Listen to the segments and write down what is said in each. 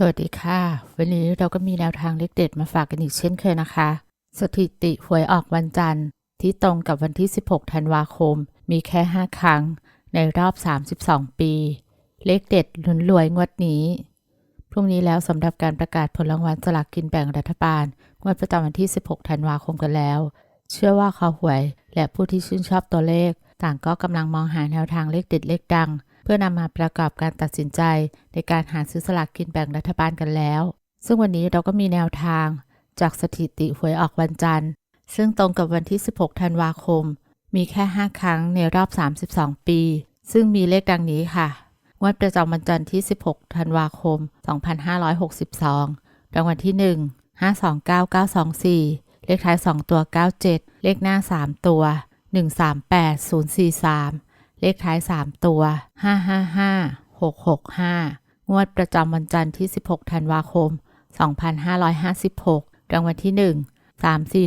สวัสดีค่ะ วันนี้เราก็มีแนวทางเลขเด็ดมาฝากกันอีกเช่นเคยนะคะ สถิติหวยออกวันจันทร์ ที่ตรงกับวันที่ 16 ธันวาคม มีแค่ 5 ครั้ง ในรอบ 32 ปี เลขเด็ดลุ้นรวยงวดนี้ พรุ่งนี้แล้วสำหรับการประกาศผลรางวัลสลากกินแบ่งรัฐบาล งวดประจำวันที่ 16 ธันวาคมกันแล้ว เชื่อว่าคอหวย และผู้ที่ชื่นชอบตัวเลข ต่างก็กำลังมองหาแนวทางเลขเด็ดเลขดัง เพื่อนำมาประกอบการตัดสินใจในการหาซื้อสลากกินแบ่งรัฐบาลกันแล้ว ซึ่งวันนี้เราก็มีแนวทาง จากสถิติหวยออกวันจันทร์ ซึ่งตรงกับวันที่ 16 ธันวาคม มีแค่ 5 ครั้งในรอบ 32 ปี ซึ่งมีเลขดังนี้ค่ะงวดประจำวันจันทร์ที่ 16 ธันวาคม 2562 รางวัลที่ 1 529924 เลขท้าย 2 ตัว 97 เลขหน้า 3 ตัว 138043 เลขท้าย 3 ตัว 555 665 งวดประจำวันจันทร์ที่ 16 ธันวาคม 2556 รางวัลที่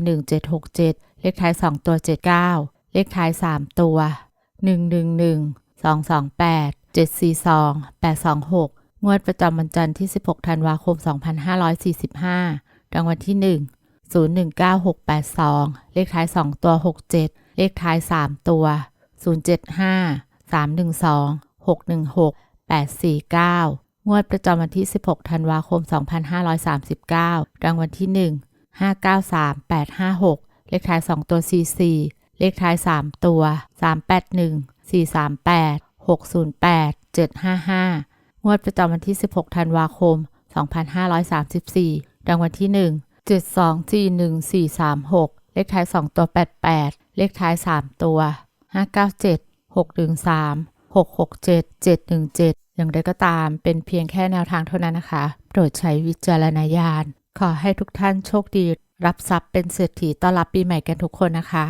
1 341767 เลขท้าย 2 ตัว 79 เลขท้าย 3 ตัว 111 228 742 826 งวดประจำวันจันทร์ที่ 16 ธันวาคม 2545 รางวัลที่ 1 019682 เลขท้าย 2 ตัว 67 เลขท้าย 3 ตัว 075 312 616 849 งวดประจำวันที่ 16 ธันวาคม 2539 รางวัลที่ 1 593 856 เลขท้าย 2 ตัว 44 เลขท้าย 3 ตัว 381 438 608 755 งวดประจำวันที่ 16 ธันวาคม 2534 รางวัลที่ 1 7241436 เลขท้าย 2 ตัว 88 เลขท้าย 3 ตัว 597 613 667 717 อย่างไรก็ตามเป็นเพียงแค่แนวทางเท่านั้นนะคะ โปรดใช้วิจารณญาณ ขอให้ทุกท่านโชคดี รับทรัพย์เป็นเศรษฐีต้อนรับปีใหม่กันทุกคนนะคะ